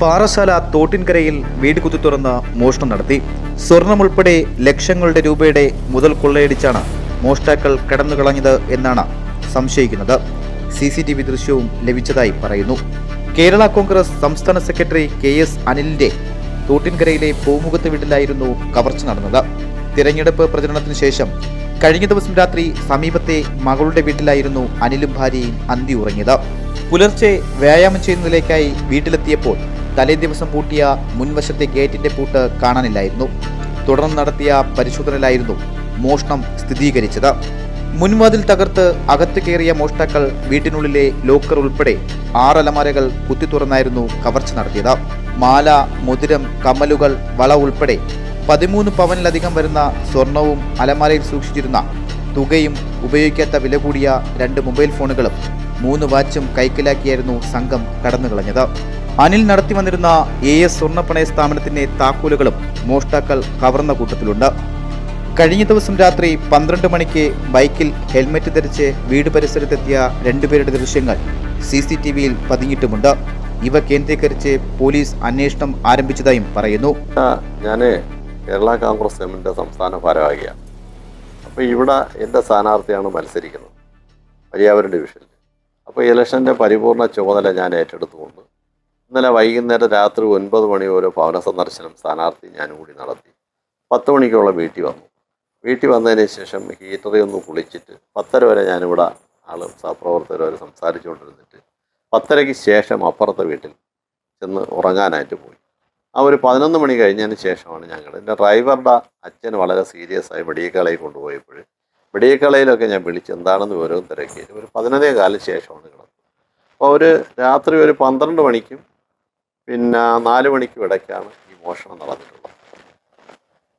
പാറശാല തോട്ടിൻകരയിൽ വീട് കുത്തി തുറന്ന് മോഷണം നടത്തി. സ്വർണമുൾപ്പെടെ ലക്ഷങ്ങളുടെ രൂപയുടെ മുതൽ കൊള്ളയടിച്ചാണ് മോഷ്ടാക്കൾ കടന്നു കളഞ്ഞത് എന്നാണ് സംശയിക്കുന്നത്. സി സി ടി വി ദൃശ്യവും ലഭിച്ചതായി പറയുന്നു. കേരള കോൺഗ്രസ് സംസ്ഥാന സെക്രട്ടറി കെ എസ് അനിലിന്റെ തോട്ടിൻകരയിലെ പൂമുഖത്ത് വീട്ടിലായിരുന്നു കവർച്ച നടന്നത്. തിരഞ്ഞെടുപ്പ് പ്രചരണത്തിന് ശേഷം കഴിഞ്ഞ ദിവസം രാത്രി സമീപത്തെ മകളുടെ വീട്ടിലായിരുന്നു അനിലും ഭാര്യയും അന്തി ഉറങ്ങിയത്. പുലർച്ചെ വ്യായാമം ചെയ്യുന്നതിലേക്കായി വീട്ടിലെത്തിയപ്പോൾ തലേ ദിവസം പൂട്ടിയ മുൻവശത്തെ ഗേറ്റിന്റെ പൂട്ട് കാണാനില്ലായിരുന്നു. തുടർന്ന് നടത്തിയ പരിശോധനയിലായിരുന്നു മോഷണം സ്ഥിരീകരിച്ചത്. മുൻവാതിൽ തകർത്ത് അകത്ത് കയറിയ മോഷ്ടാക്കൾ വീട്ടിനുള്ളിലെ ലോക്കർ ഉൾപ്പെടെ ആറ് അലമാരകൾ കുത്തി തുറന്നായിരുന്നു കവർച്ച നടത്തിയത്. മാല മുതിരം കമ്മലുകൾ വള ഉൾപ്പെടെ പതിമൂന്ന് പവനിലധികം വരുന്ന സ്വർണവും അലമാരയിൽ സൂക്ഷിച്ചിരുന്ന തുകയും ഉപയോഗിക്കാത്ത വില കൂടിയ രണ്ട് മൊബൈൽ ഫോണുകളും മൂന്ന് വാച്ചും കൈക്കലാക്കിയായിരുന്നു സംഘം കടന്നുകളഞ്ഞത്. അനിൽ നടത്തി വന്നിരുന്ന എ എസ് സ്വർണപ്പണയ സ്ഥാപനത്തിന്റെ താക്കോലുകളും മോഷ്ടാക്കൾ കവർന്ന കൂട്ടത്തിലുണ്ട്. കഴിഞ്ഞ ദിവസം രാത്രി പന്ത്രണ്ട് മണിക്ക് ബൈക്കിൽ ഹെൽമറ്റ് ധരിച്ച് വീട് പരിസരത്തെത്തിയ രണ്ടുപേരുടെ ദൃശ്യങ്ങൾ സി സി ടി വിയിൽ പതിഞ്ഞിട്ടുമുണ്ട്. ഇവ കേന്ദ്രീകരിച്ച് പോലീസ് അന്വേഷണം ആരംഭിച്ചതായും പറയുന്നു. ഞാൻ കേരള കോൺഗ്രസ് എമ്മിന്റെ സംസ്ഥാന ഭാരവാഹിയാണ്. അപ്പോൾ ഇവിടെ എന്റെ സ്ഥാനാർത്ഥിയാണ് മത്സരിക്കുന്നത്. പര്യാവരണ ഡിവിഷനിൽ അപ്പോൾ ഇലക്ഷന്റെ പരിപൂർണ ചുമതല ഞാൻ ഏറ്റെടുത്തുകൊണ്ട് ഇന്നലെ വൈകുന്നേരം രാത്രി ഒൻപത് മണി വരെ ഭവന സന്ദർശനം സ്ഥാനാർത്ഥി ഞാനും കൂടി നടത്തി. പത്ത് മണിക്കോളം വീട്ടിൽ വന്നു. വീട്ടിൽ വന്നതിന് ശേഷം ഹീറ്ററിൽ ഒന്ന് കുളിച്ചിട്ട് പത്തര വരെ ഞാനിവിടെ ആൾ സഹപ്രവർത്തകർ സംസാരിച്ചുകൊണ്ടിരുന്നിട്ട് പത്തരയ്ക്ക് ശേഷം അപ്പുറത്തെ വീട്ടിൽ ചെന്ന് ഉറങ്ങാനായിട്ട് പോയി. ആ ഒരു പതിനൊന്ന് മണി കഴിഞ്ഞതിന് ശേഷമാണ് ഞങ്ങൾ എന്റെ ഡ്രൈവറുടെ അച്ഛൻ വളരെ സീരിയസ് ആയി മെഡിക്കലയിൽ കൊണ്ടുപോയപ്പോൾ മെഡിക്കലയിലൊക്കെ ഞാൻ വിളിച്ച് എന്താണെന്ന് വിവരവും തിരക്കിയിട്ട് ഒരു പതിനൊന്നേ കാലം ശേഷമാണ് കിടന്നത്. അപ്പോൾ ഒരു രാത്രി ഒരു പന്ത്രണ്ട് മണിക്കും പിന്നെ നാല് മണിക്കും ഇടയ്ക്കാണ് ഈ മോഷണം നടന്നിട്ടുള്ളത്.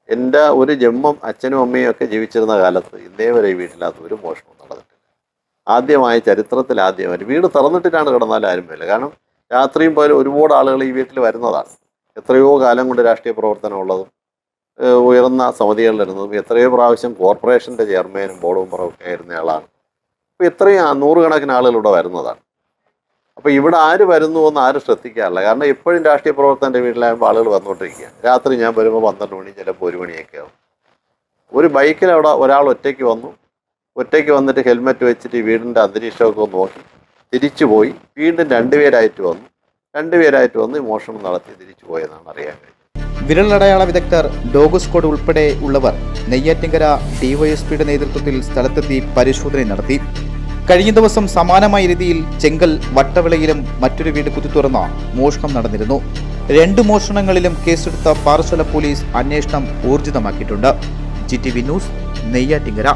എന്റെ ഒരു ജന്മം അച്ഛനും അമ്മയും ഒക്കെ ജീവിച്ചിരുന്ന കാലത്ത് ഇന്നേ വരെ ഈ ഒരു മോഷണം നടന്നിട്ടില്ല. ആദ്യമായ ചരിത്രത്തിൽ ആദ്യമായി വീട് തുറന്നിട്ടിട്ടാണ് കിടന്നാലും ആരും വരില്ല കാരണം രാത്രിയും പോലും ഒരുപാട് ആളുകൾ ഈ വീട്ടിൽ വരുന്നതാണ്. എത്രയോ കാലം കൊണ്ട് രാഷ്ട്രീയ പ്രവർത്തനം ഉള്ളതും ഉയർന്ന സമിതികളിലിരുന്നതും എത്രയോ പ്രാവശ്യം കോർപ്പറേഷന്റെ ചെയർമാനും ബോർഡ് മെമ്പറും ഒക്കെ ആയിരുന്നയാളാണ് അപ്പോൾ ഇത്രയും നൂറുകണക്കിന് ആളുകൾ ഇവിടെ വരുന്നതാണ്. അപ്പോൾ ഇവിടെ ആര് വരുന്നു എന്ന് ആരും ശ്രദ്ധിക്കാറില്ല. കാരണം ഇപ്പോഴും രാഷ്ട്രീയ പ്രവർത്തകന്റെ വീട്ടിലാകുമ്പോൾ ആളുകൾ വന്നുകൊണ്ടിരിക്കുകയാണ് രാത്രി ഞാൻ വരുമ്പോൾ പന്ത്രണ്ട് മണി ചിലപ്പോൾ ഒരു മണിയൊക്കെ ആവും. ഒരു ബൈക്കിൽ അവിടെ ഒരാൾ ഒറ്റയ്ക്ക് വന്നു. ഒറ്റയ്ക്ക് വന്നിട്ട് ഹെൽമെറ്റ് വെച്ചിട്ട് വീടിന്റെ അന്തരീക്ഷമൊക്കെ നോക്കി. തിരിച്ചു പോയി. വീണ്ടും രണ്ടുപേരായിട്ട് വന്നു. രണ്ടുപേരായിട്ട് വന്ന് മോഷണം നടത്തി തിരിച്ചു പോയെന്നാണ് അറിയാൻ കഴിഞ്ഞത്. വിരലടയാള വിദഗ്ധർ ഡോഗ് സ്ക്വാഡ് ഉൾപ്പെടെ ഉള്ളവർ നെയ്യാറ്റിങ്കര ഡിവൈഎസ്പിയുടെ നേതൃത്വത്തിൽ സ്ഥലത്തെത്തി പരിശോധന നടത്തി. കഴിഞ്ഞ ദിവസം സമാനമായ രീതിയിൽ ചെങ്കൽ വട്ടവിളയിലും മറ്റൊരു വീട് കുത്തിത്തുറന്ന മോഷണം നടന്നിരുന്നു. രണ്ട് മോഷണങ്ങളിലും കേസെടുത്ത പാറശാല പോലീസ് അന്വേഷണം ഊർജിതമാക്കിയിട്ടുണ്ട്. G T V news Neyyattinkara.